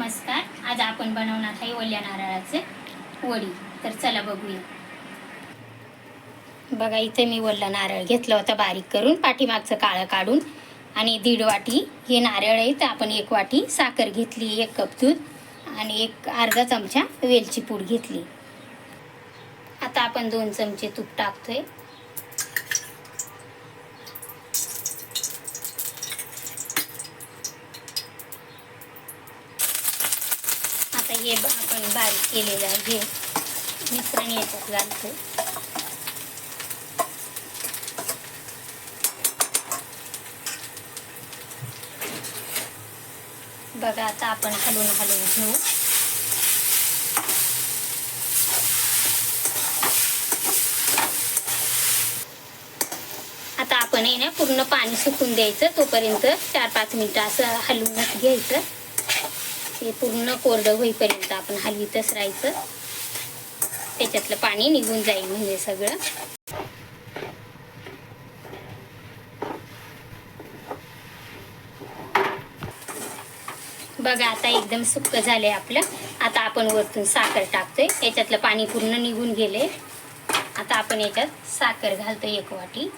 नमस्कार. आज आपण बनवणार आहे ओल्या नारळाचे वडी. तर चला बघूया. बघा इथे मी ओला नारळ घेतलं होतं बारीक करून पाठीमागचं काळं काढून. आणि दीड वाटी हे नारळ आहे तर आपण एक वाटी साखर घेतली एक कप दूध आणि एक अर्धा चमचा वेलची पूड घेतली. आता आपण दोन चमचे तूप टाकतोय. हे आपण बारीक केलेलं आहे. हे मिश्रण याच्यात घालतो. बघा आता आपण हलवून हलवून घेऊ. आता आपण आहे ना पूर्ण पाणी सुकून द्यायचं. तोपर्यंत चार पाच मिनटं असं हलवूनच घ्यायचं. ते पूर्ण कोरडं होईपर्यंत आपण हलवीतच राहायचं. त्याच्यातलं पाणी निघून जाईल म्हणजे सगळं. बघा आता एकदम सुक्क झाले आपलं. आता आपण वरतून साखर टाकतोय. याच्यातलं पाणी पूर्ण निघून गेले आता आपण याच्यात साखर घालतोय एक वाटी.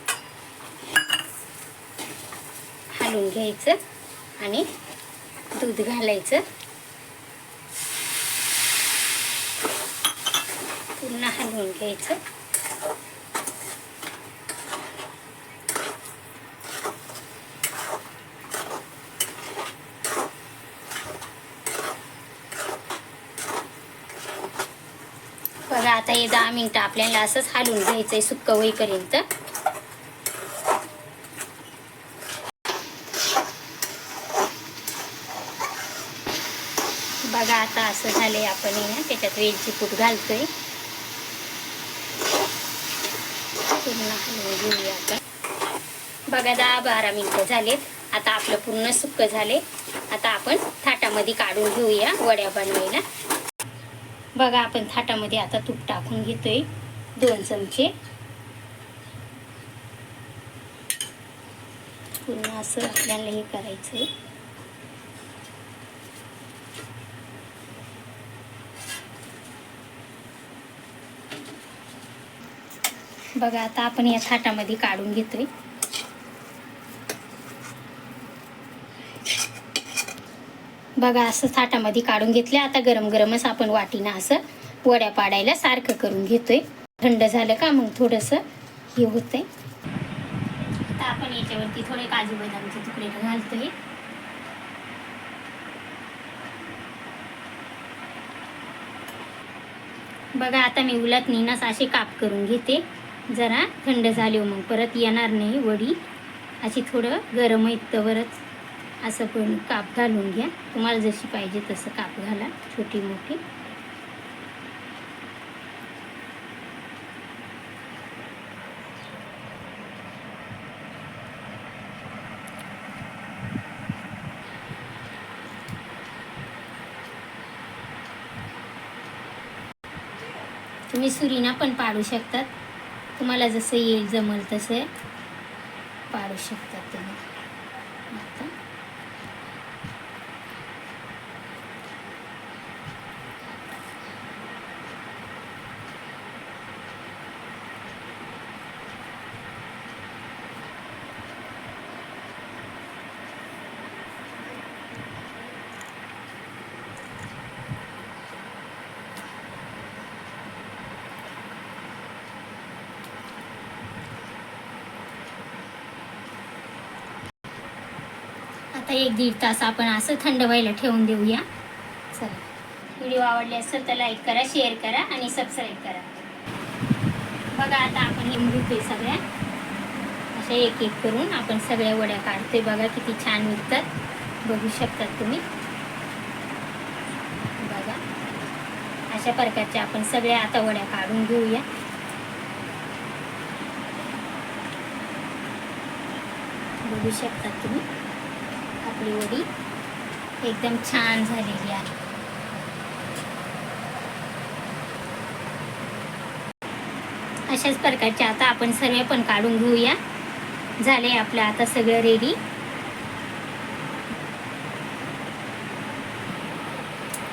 हलवून घ्यायचं आणि दूध घालायचं. पूर्ण हलवून घ्यायचं. बघा आता हे दहा मिनिटं आपल्याला असंच हलवून घ्यायचंय सुक्क होईपर्यंत. बघा आता असं झालंय आपण त्याच्यात वेलची पूट घालतोय. पूर्ण हलवून घेऊया आपण बघा दहा बारा मिनटं झालेत. आता आपलं पूर्ण सुक्क झाले आता आपण थाटामध्ये काढून घेऊया वड्या बनवायला. बघा आपण थाटामध्ये आता तूप टाकून घेतोय. दोन चमचे. पूर्ण असं आपल्याला हे करायचंय. बघा आता आपण या थाटामध्ये काढून घेतोय. बघा असं थाटामध्ये काढून घेतले आता गरम गरमच आपण वाटीनं असं वड्या पाडायला सारखं करून घेतोय. थंड झालं का मग थोडंसं हे होतंय. आता आपण याच्यावरती थोडे काजू बदामचे तुकडे घालतोय. बघा आता मी उलट निनास असे काप करून घेते. जरा थंड झाली हो मग. परत येणार नाही वडी. अशी थोडं गरम तवरच असं पण काप घालून घ्या. तुम्हाला जशी पाहिजे तसं काप घाला. छोटी मोठी. तुम्ही सुरीना पण पाडू शकतात. तुम्हाला जसं येईल जमल तसे पाडू शकतात तुम्ही आता आता एक दीड तास आपण असं थंड व्हायला ठेवून देऊया. चला. व्हिडिओ आवडले असेल तर लाईक करा शेअर करा आणि सबस्क्राईब करा. बघा आता आपण हे मिळतोय सगळ्या. अशा एक एक करून आपण सगळ्या वड्या काढतोय. बघा किती छान निघतात. बघू शकतात तुम्ही. बघा. अशा प्रकारच्या आपण सगळ्या आता वड्या काढून घेऊया. बघू शकतात तुम्ही. आपली वडी एकदम छान झालेली आहे. अशाच प्रकारचे आता आपण सर्व पण काढून घेऊया. झाले आपलं आता सगळं रेडी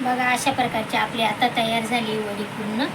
बघा अशा प्रकारचे आपली आता तयार झाली वडी पूर्ण.